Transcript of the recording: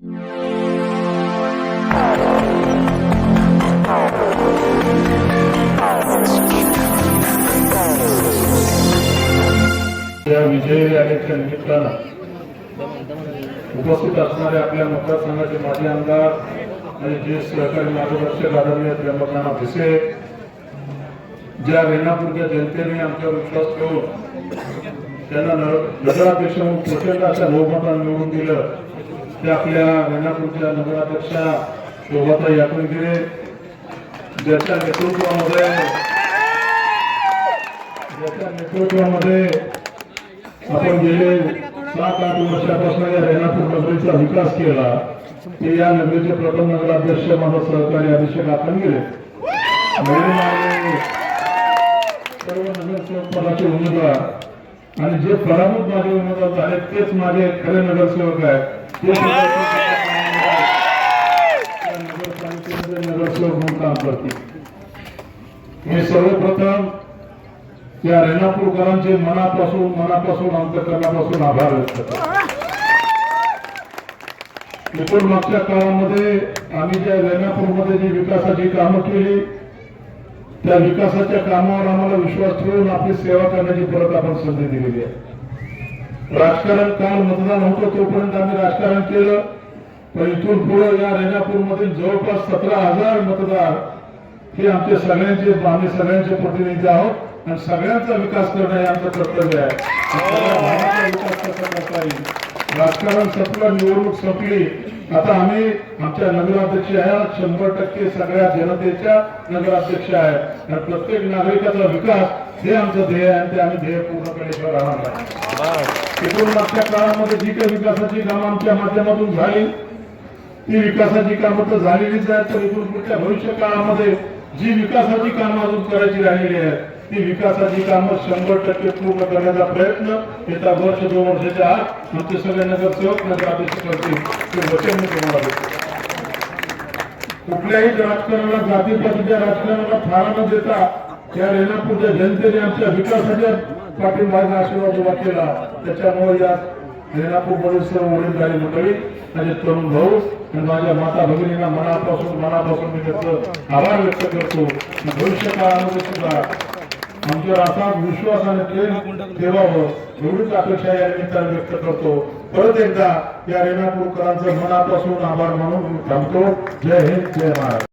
या विजय रॅलीच्या निमित्तानं उपस्थित असणारे आपल्या मतदारसंघाचे माजी आमदार आणि ज्येष्ठ सहकारी मार्गदर्शक आदरणीय त्र्यंबकनाथ भिसे ज्या रेणापूरच्या जनतेने आमच्यावर विश्वास ठेवून त्यांना नगराध्यक्ष म्हणून प्रचंड अशा बहुमतानं निवडून दिलं. ते आपल्या रेणापूरच्या नगराध्यक्षा शोभाता यात्रेगिरे ज्याच्या नेतृत्वामध्ये ज्याच्या नेतृत्वामध्ये आपण गेले सात आठ वर्षापासून या रेणापूर नगरीचा विकास केला. ते या नगरीचे प्रथम नगराध्यक्ष माझा सहकारी अभिषेक आकणगिरे. सर्व नगरसेवक पदाचे उमेदवार. आणि जे पराभूत माझे उमेदवार झाले तेच माझे खरे नगरसेवक आहेत. ते त्या नगरपालिकेमध्ये नगरसेवक म्हणून काम करतील. मी सर्वप्रथम या रेणापूरकरांचे मनापासून मनापासून अंतकरणापासून आभार व्यक्त करतो. इथून मागच्या काळामध्ये आम्ही ज्या रेणापूरमध्ये जी विकासाची कामं केली त्या विकासाच्या कामावर आम्हाला विश्वास ठेवून आपली सेवा करण्याची परत आपण संधी दिलेली आहे. राजकारण काल मतदान होतं तोपर्यंत आम्ही राजकारण केलं. पण इथून पुढे या रेणापूरमधील जवळपास सतरा हजार मतदार हे आमचे सगळ्यांचे आम्ही सगळ्यांचे प्रतिनिधी आहोत आणि सगळ्यांचा विकास करणं हे आमचं कर्तव्य आहे. विकास कसा करता येईल राजकारण संपलं निवडणूक संपली. आता आम्ही आमच्या नगराध्यक्ष आहेत शंभर टक्के सगळ्या जनतेच्या नगराध्यक्ष आहेत आणि प्रत्येक नागरिकाचा विकास हे आमचं ध्येय आहे आणि ते आम्ही ध्येय पूर्णपणे राहणार नाही एकूण मागच्या काळामध्ये जी काही विकासाची कामं आमच्या माध्यमातून झाली ती विकासाची कामं तर झालेलीच आहेत तर एकूण पुढच्या भविष्य काळामध्ये जी विकासाची कामं अजून करायची राहिलेली आहेत ती विकासाची कामं शंभर टक्के पूर्ण करण्याचा प्रयत्न येत्या वर्ष दोन वर्षाच्या आत आमचे सगळे नगरसेवक नगराध्यक्ष करतील ते वचन मी तुम्हाला देतो. कुठल्याही राजकारणाला जाती पातीच्या राजकारणाला फारा न देता या रेणापूरच्या जनतेने आमच्या विकासाच्या पाठिंबाचा आशीर्वाद उभा केला. त्याच्यामुळे या रेणापूर मधील सर्व वडीलधारी मंडळी माझे तरुण भाऊ आणि माझ्या माता भगिनींना मनापासून मनापासून मी त्याचं आभार व्यक्त करतो. भविष्य काळामध्ये सुद्धा आमच्यावर असा विश्वास आणि प्रेम ठेवावं एवढीच अपेक्षा या निमित्ताने व्यक्त करतो. परत एकदा या रेणापूरकरांचं मनापासून आभार मानून थांबतो. जय हिंद जय महाराज